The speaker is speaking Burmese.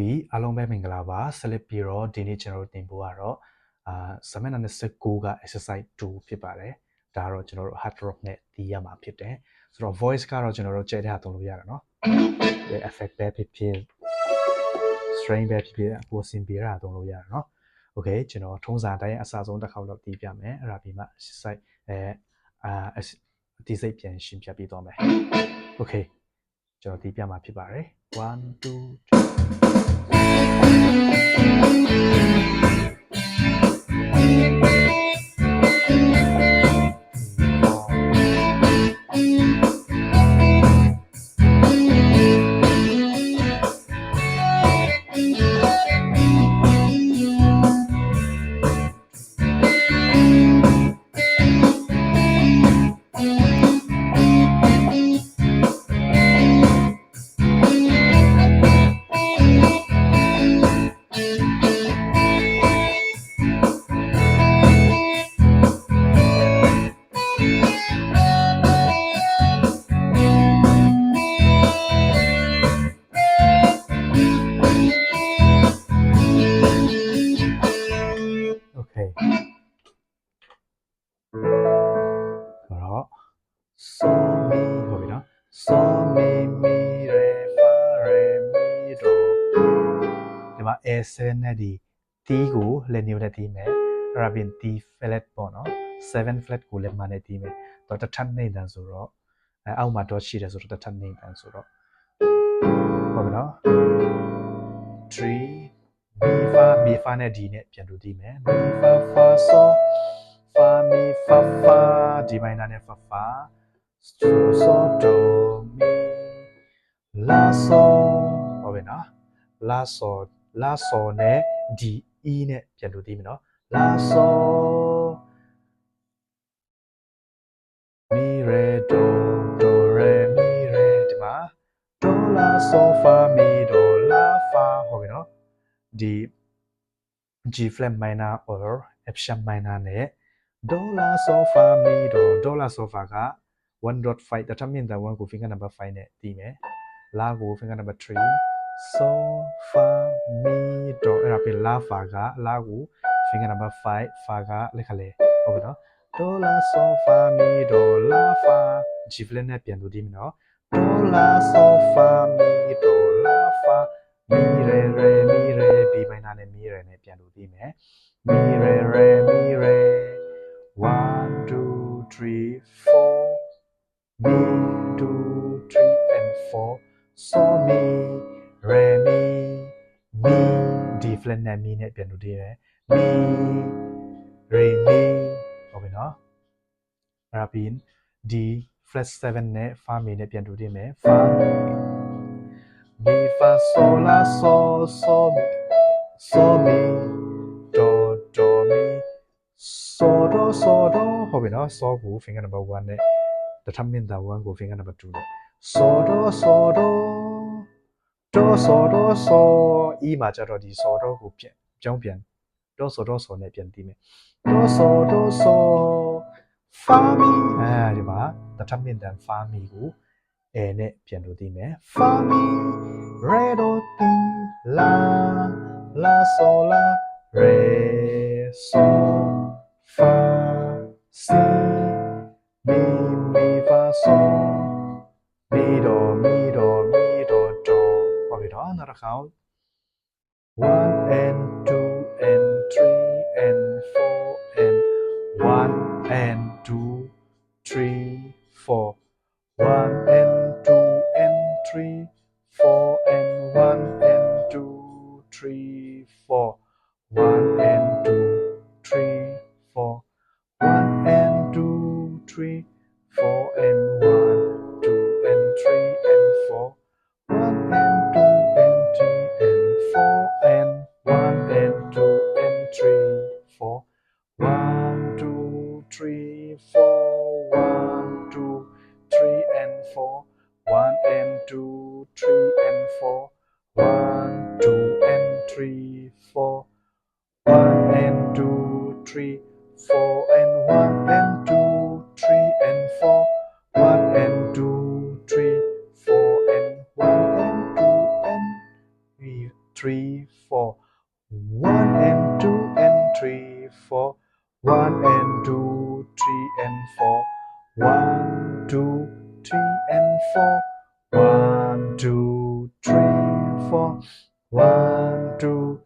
ပြီအားလုံးပဲမင်္ဂလာပါဆက်လက်ပြီးတော့ဒီနေ့ကျွန်တော်တို့သင်ဖို့ကတော့အာစမက်နာ29က exercise 2ဖြစ်ပါတယ်ဒါကတော့ကျွန်တော်တို့ hard rock နဲ့တီးရမှာဖြစ်တယ်ဆိုတော့ voice ကတော့ကျွန်တော်တို့ကြိုက်တဲ့ဟာသုံးလို့ရတယ်နော်ဒီ effect ပဲဖြစ်ဖြစ် string ပဲဖြစ်ဖြစ်ကိုစင်ပြတာသုံးလို့ရတယ်နော် okay ကျွန်တော်ထုံးစံတိုင်းအစားဆုံးတစ်ခေါက်တော့တီးပြမယ်အဲ့ဒါပြီးမှ exercise အဲအာဒီစိတ်ပြန်ရှင်းပြပြီးတော့မယ် okay ကျွန်တော်တီးပြမှာဖြစ်ပါတယ်1 2 3 Thank you. ဒီမှာ a7 နဲ့ဒီ t ကိုလက်ညှိုးနဲ့တီးမယ်အဲ့ဒါပြင် t flat ပေါ့နော်7 flat ကိုလက်မနဲ့တီးမယ်တော့တစ်ထပ်နေတန်းဆိုတော့အဲအောက်မှာ dot ရှိတယ်ဆိုတော့တစ်ထပ်နေတန်းဆိုတော့ဟုတ်ပြီနော်3 mi fa mi fa နဲ့ d နဲ့ပြန်တူတီးမယ် mi fa fa so fa mi fa fa d minor နဲ့ fa fa so so do mi la so ဟုတ်ပြီနော် la so la so နဲ့ d e နဲ့ပြန်တူတီးမယ်နော် la so mi re do do re mi re ဒီမှာ do la so fa mi do la fa ဟုတ်ပြီနော်ဒီ G flat minor or F sharp minor နဲ့ do la so fa mi do do la so fa က1.5တထမြင့်တဲ့1ကို finger number 5နဲ့တီးမယ်လာကို finger number 3 so fa mi do အဲ့ဒါ ပြင် la fa ကလာကို finger number 5 fa ကလက်ခလေဟုတ်ပြီနော် do la so fa mi do la fa G flat နဲ့ပြန်လို့ဒီမယ်နော် do la so fa mi do la fa mi re re mi re b minor နဲ့ mi re နဲ့ပြန်လို့ဒီမယ် mi re re mi re 1 2 3 4 mi 2 3 and 4 so mi re mi mi d flat နဲ့ mi နဲ့ပြန်လို့ဒီမယ် mi re mi ဟုတ်ပြီနော်အဲ့ဒါပြီးရင် d flat 7နဲ့ fa mi နဲ့ပြန်တူတင်မယ် fa mi fa sol la sol so mi so mi do do mi so do so do ဟုတ်ပြီနော် so ကို finger number 1နဲ့တထမင်းတာ1ကို finger number 2နဲ့ so do so do do so do so e မှာကျတော့ဒီ so do ကိုပြန်ကြောင်းပြန် do so do so နဲ့ပြန်တီးမယ် do so do so fa mi အဲဒီမှာတထမင်းတန် fa mi ကိုအဲနဲ့ပြန်လို့တီးမယ် fa mi re do ti la la so la re so ဟု three four one two three and four. One and two three and four. One two and three four. One and two three four and one One, two, three and four. One, two, three, four. One, two,